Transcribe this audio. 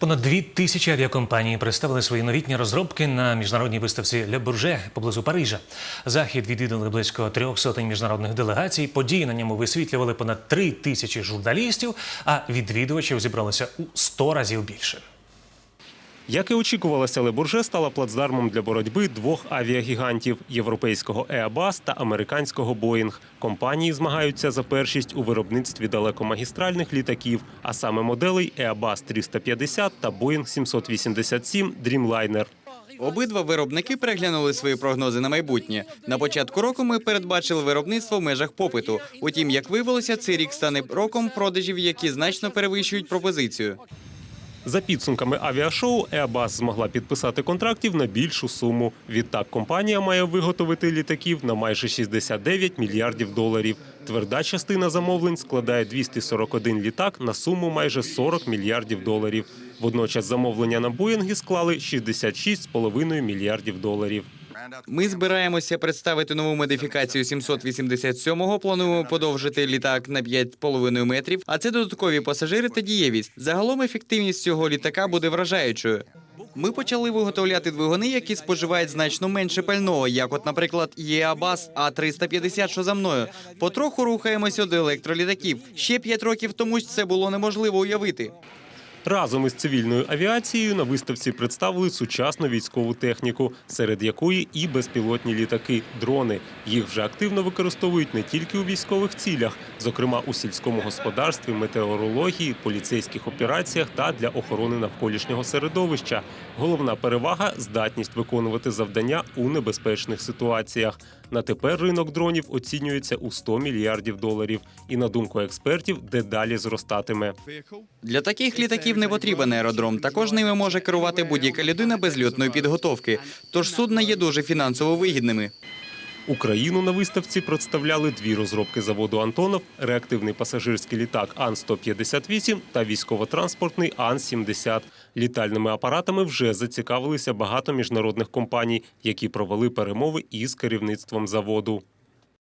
Понад дві тисячі авіакомпаній представили свої новітні розробки на міжнародній виставці Ле Бурже поблизу Парижа. Захід відвідали близько трьох сотень міжнародних делегацій. Події на ньому висвітлювали понад три тисячі журналістів, а відвідувачів зібралося у сто разів більше. Як і очікувалося, Лебурже стала плацдармом для боротьби двох авіагігантів європейського Airbus та американського Boeing. Компанії змагаються за першість у виробництві далекомагістральних літаків, а саме моделей Airbus 350 та Boeing 787 Dreamliner. Обидва виробники переглянули свої прогнози на майбутнє. На початку року ми передбачили виробництво в межах попиту. Утім, як виявилося, цей рік стане роком продажів, які значно перевищують пропозицію. За підсумками авіашоу, Airbus змогла підписати контрактів на більшу суму. Відтак компанія має виготовити літаків на майже 69 мільярдів доларів. Тверда частина замовлень складає 241 літак на суму майже 40 мільярдів доларів. Водночас замовлення на Боїнги склали 66,5 мільярдів доларів. Ми збираємося представити нову модифікацію 787-го. Плануємо подовжити літак на 5,5 метрів. А це додаткові пасажири та дієвість. Загалом ефективність цього літака буде вражаючою. Ми почали виготовляти двигуни, які споживають значно менше пального, як, от, наприклад, ЄАБАС А350, що за мною. Потроху рухаємося до електролітаків. Ще п'ять років тому це було неможливо уявити. Разом із цивільною авіацією на виставці представили сучасну військову техніку, серед якої і безпілотні літаки, дрони. Їх вже активно використовують не тільки у військових цілях, зокрема у сільському господарстві, метеорології, поліцейських операціях та для охорони навколишнього середовища. Головна перевага здатність виконувати завдання у небезпечних ситуаціях. На тепер ринок дронів оцінюється у 100 мільярдів доларів, і на думку експертів, дедалі зростатиме. Для таких літаків не потрібен аеродром. Також ними може керувати будь-яка людина без льотної підготовки. Тож судна є дуже фінансово вигідними. Україну на виставці представляли дві розробки заводу Антонов: реактивний пасажирський літак Ан-158 та військово-транспортний Ан-70. Літальними апаратами вже зацікавилися багато міжнародних компаній, які провели перемови із керівництвом заводу.